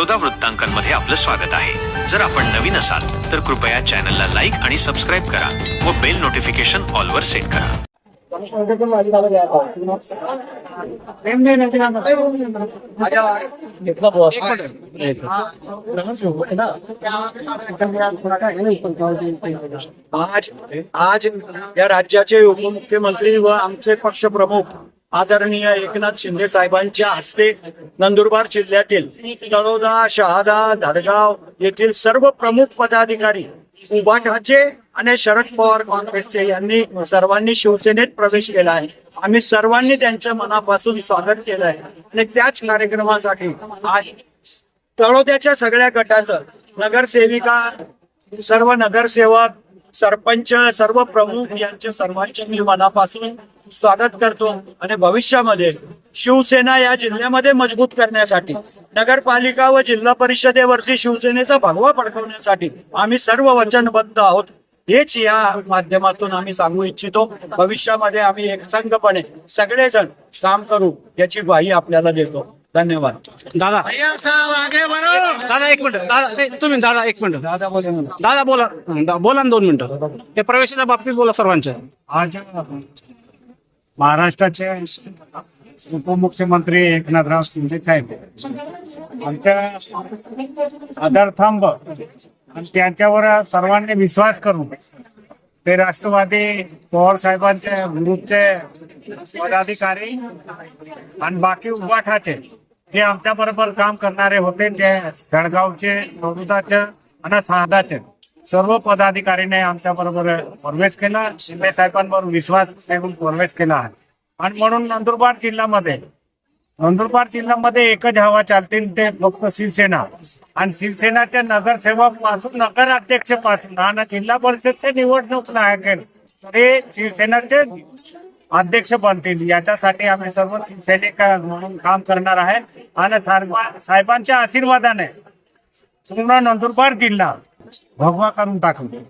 बडोदा वृत्तांकनमध्ये आपलं स्वागत आहे. जर आपण नवीन असाल तर कृपया चॅनलला लाईक आणि सबस्क्राईब करा व बेल नोटिफिकेशन ऑलवर सेट करा. आज आज या राज्याचे उपमुख्यमंत्री व आमचे पक्षप्रमुख आदरणीय एकनाथ शिंदे साहेबांच्या हस्ते नंदुरबार जिल्ह्यातील तळोदा शहादा धडगाव येथील सर्व प्रमुख पदाधिकारी उभाटाचे आणि शरद पवार काँग्रेसचे यांनी सर्वांनी शिवसेनेत प्रवेश केला आहे. आम्ही सर्वांनी त्यांच्या मनापासून स्वागत केलं आहे. आणि त्याच कार्यक्रमासाठी आज तळोद्याच्या सगळ्या गटाचं नगरसेविका सर्व नगरसेवक सरपंच सर्व प्रमुख यांच्या सर्वांच्या मी मनापासून स्वागत करतो आणि भविष्यामध्ये शिवसेना या जिल्ह्यामध्ये मजबूत करण्यासाठी नगरपालिका व जिल्हा परिषदेवरती शिवसेनेचा भगवा फडकवण्यासाठी आम्ही सर्व वचनबद्ध आहोत. हेच या माध्यमातून आम्ही सांगू इच्छितो. भविष्यामध्ये आम्ही एकसंघपणे सगळेजण काम करू याची ग्वाही आपल्याला देतो. धन्यवाद. दादा. दादा एक मिनिट. दादा तुम्ही दादा एक मिनिट. दादा बोला. दादा बोला. बोला ना दोन मिनिटं. ते प्रवेशाच्या बाबतीत बोला सर्वांच्या. आज महाराष्ट्राचे उपमुख्यमंत्री एकनाथराव शिंदे साहेब. आमच्या आदरथांब आणि त्यांच्यावर सर्वांनी विश्वास करून ते राष्ट्रवादी पवार साहेबांचे ग्रुपचे पदाधिकारी आणि बाकी उभाठाचे जे आमच्या बरोबर काम करणारे होते ते जळगावचे नवुदाचे आणि साधाचे सर्व पदाधिकारीने आमच्या बरोबर प्रवेश केला. शिंदे साहेबांवर विश्वास ठेवून प्रवेश केला. आहे आणि म्हणून नंदुरबार जिल्ह्यामध्ये नंदुरबार जिल्ह्यामध्ये एकच हवा चालतील ते फक्त शिवसेना. आणि शिवसेनाचे नगरसेवकपासून नगराध्यक्षपासून आणि जिल्हा परिषदचे निवडणूक लागेल तरी शिवसेनाचे अध्यक्ष बनतील. याच्यासाठी आम्ही सर्व शिवसैनिक म्हणून काम करणार आहे. आणि साहेबांच्या आशीर्वादाने पूर्ण नंदुरबार जिल्हा भगवा करून टाकू हे